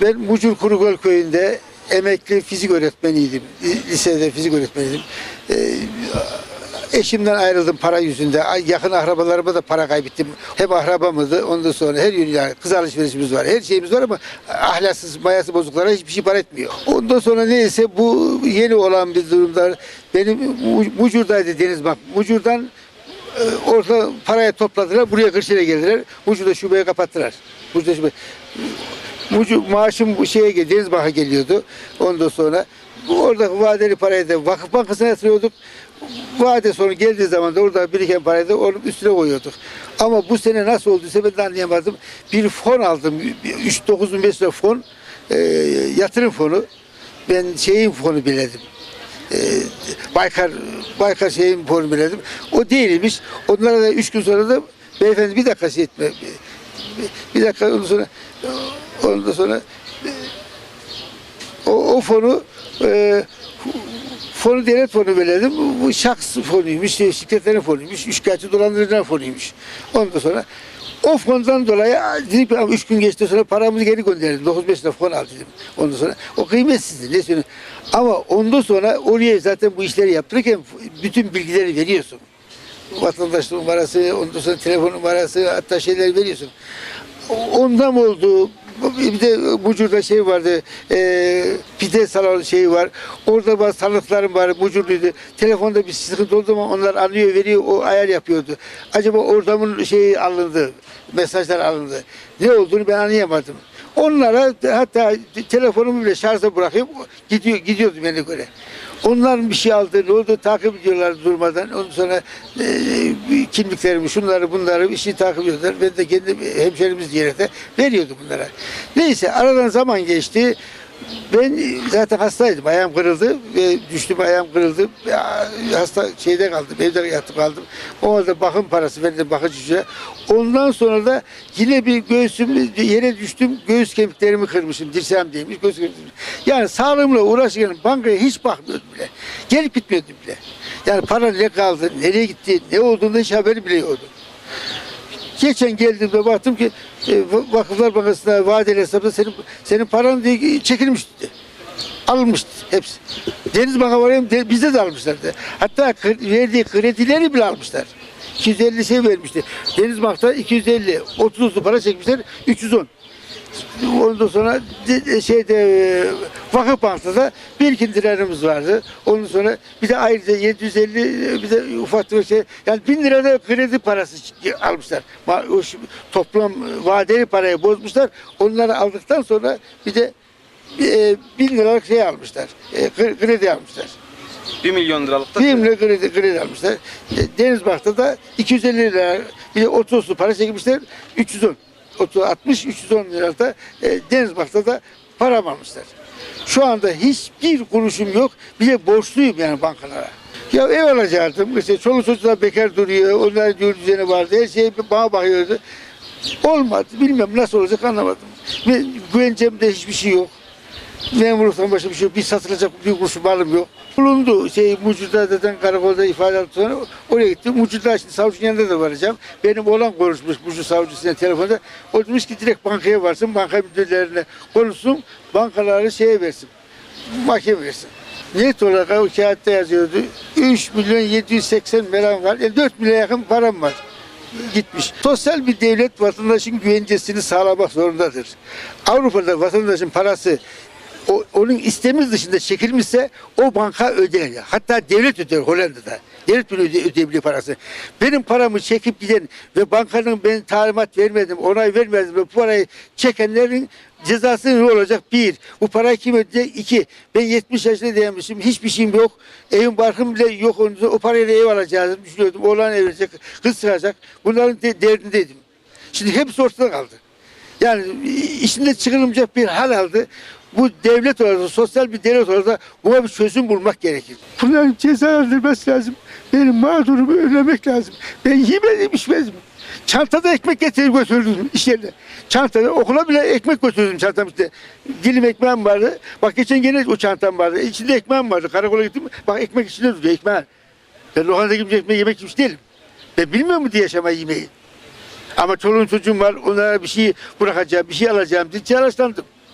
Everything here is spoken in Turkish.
Ben Mucur Kurugöl köyünde emekli fizik öğretmeniydim. Lisede fizik öğretmeniydim. Ee, eşimden ayrıldım para yüzünde. Yakın akrabalarıma da para kaybettim. Hem akrabamızdı ondan sonra her yönü yani kız alışverişimiz var. Her şeyimiz var ama ahlaksız, mayası bozuklara hiçbir şey para etmiyor. Ondan sonra neyse bu yeni olan bir durumda benim Mu- Mucur'daydı Deniz bak. Mucur'dan e, orada parayı topladılar. Buraya Kırşehir'e geldiler. Mucur'da şubeyi kapattılar. Mucur'da şube. Mucu, maaşım bu şeye gel- Denizbank'a geliyordu. Ondan sonra orada vadeli parayı da Vakıf Bankası'na yatırıyorduk. Vade sonu geldiği zaman da orada biriken parayı da onun üstüne koyuyorduk. Ama bu sene nasıl olduysa ben de anlayamadım. Bir fon aldım. 3-9 bin lira fon. e, yatırım fonu. Ben şeyin fonu biledim. E, Baykar Baykar şeyin fonu biledim. O değilmiş. Onlara da 3 gün sonra da beyefendi bir dakika şey etme. Bir, dakika ondan sonra ondan sonra o, o fonu e, fonu devlet fonu belirledim. Bu, bu şahs fonuymuş, şirketlerin fonuymuş, üçkağıtçı dolandırıcılar fonuymuş. Ondan sonra o fondan dolayı dedik ki, üç gün geçti sonra paramızı geri gönderdim. 9-5 lira fon al dedim. Ondan sonra o kıymetsizdi. Ne söyleyeyim. Ama ondan sonra oraya zaten bu işleri yaptırırken bütün bilgileri veriyorsun vatandaş numarası, ondan sonra telefon numarası, hatta şeyler veriyorsun. Ondan oldu? Bir de Mucur'da şey vardı, e, pide salonu şeyi var. Orada bazı tanıklarım var, Mucurluydu. Telefonda bir sıkıntı oldu ama onlar anlıyor, veriyor, o ayar yapıyordu. Acaba orada mı şey alındı, mesajlar alındı. Ne olduğunu ben anlayamadım. Onlara hatta telefonumu bile şarja bırakıp gidiyor, gidiyordum bana göre. Onlar bir şey aldı, ne oldu takip ediyorlar durmadan. Ondan sonra e, kimliklerimi, şunları bunları işi takip ediyorlar. Ben de kendi hemşerimiz diyerek de veriyordum bunlara. Neyse aradan zaman geçti. Ben zaten hastaydım. Ayağım kırıldı ve düştüm ayağım kırıldı. Hasta şeyde kaldım, evde yatıp kaldım. Orada bakım parası verdim bakıcıya. Ondan sonra da yine bir göğsüm yere düştüm. Göğüs kemiklerimi kırmışım. Dirseğim değmiş. Göğüs kemiklerimi. Yani sağlığımla uğraşırken bankaya hiç bakmıyordum bile. Gelip gitmiyordum bile. Yani para ne kaldı, nereye gitti, ne olduğunda hiç haberi bile yoktu. Geçen geldiğimde baktım ki e, Vakıflar Bankası'na vadeli hesapta senin, senin paran diye çekilmiş. Alınmıştı hepsi. Deniz Banka var ya, de- bizde de almışlardı. Hatta verdiği kredileri bile almışlar. 250 şey vermişti. Deniz Bank'ta 250, 30'lu para çekmişler, 310. Ondan sonra de- de- şeyde e, Vakıf Bank'ta da birikintilerimiz vardı. Ondan sonra bir de ayrıca 750 bir de ufak bir şey yani 1000 lira da kredi parası almışlar. Toplam e, vadeli parayı bozmuşlar. Onları aldıktan sonra bir de e, 1000 liralık şey almışlar. E, kre- kredi almışlar. 1 milyon liralık da 1 lira kredi, kredi almışlar. E, Denizbank'ta da 250 lira bir de 30'lu para çekmişler 310. 30, 60 310 lira da e, Denizbank'ta da para almışlar. Şu anda hiçbir kuruşum yok. Bir de borçluyum yani bankalara. Ya ev alacaktım. İşte çoluk çocuklar bekar duruyor. Onlar diyor düzeni vardı. Her şey bana bakıyordu. Olmadı. Bilmem nasıl olacak anlamadım. Ve güvencemde hiçbir şey yok. Memurluktan başka bir şey yok. Bir satılacak bir kuruş malım yok. Bulundu. Şey Mucur'da zaten karakolda ifade sonra oraya gittim. Mucur'da şimdi savcının yanında da varacağım. Benim oğlan konuşmuş Mucur savcısıyla telefonda. O demiş ki direkt bankaya varsın. Banka müdürlerine konuşsun. Bankaları şeye versin. Mahkeme versin. Net olarak o kağıtta yazıyordu. 3 milyon 780 meram var. Yani 4 milyon yakın param var gitmiş. Sosyal bir devlet vatandaşın güvencesini sağlamak zorundadır. Avrupa'da vatandaşın parası o, onun istemiz dışında çekilmişse o banka öder. Hatta devlet öder Hollanda'da. Devlet bile öde, ödeyebiliyor parası. Benim paramı çekip giden ve bankanın ben talimat vermedim, onay vermedim ve bu parayı çekenlerin cezası ne olacak? Bir, bu parayı kim ödeyecek? İki, ben 70 yaşında dayanmışım, hiçbir şeyim yok. Evim barkım bile yok. Onun O parayla ev alacağız düşünüyordum. Oğlan evlenecek, kız çıkacak. Bunların de, derdindeydim. Şimdi hepsi ortada kaldı. Yani içinde çıkarılmayacak bir hal aldı. Bu devlet olarak, sosyal bir devlet olarak da buna bir çözüm bulmak gerekir. Bunların cezalandırması lazım. Benim mağdurumu önlemek lazım. Ben yemedim içmedim. Çantada ekmek getirip götürdüm iş yerine. Çantada okula bile ekmek götürdüm çantam işte. Dilim ekmeğim vardı. Bak geçen gene o çantam vardı. İçinde ekmeğim vardı. Karakola gittim. Bak ekmek içinde duruyor ekmeğin. Ben lokanta gibi ekmeği yemek yemiş değilim. Ben bilmiyor mu diye yaşamayı yemeği. Ama çoluğum çocuğum var. Onlara bir şey bırakacağım, bir şey alacağım diye çalışlandım.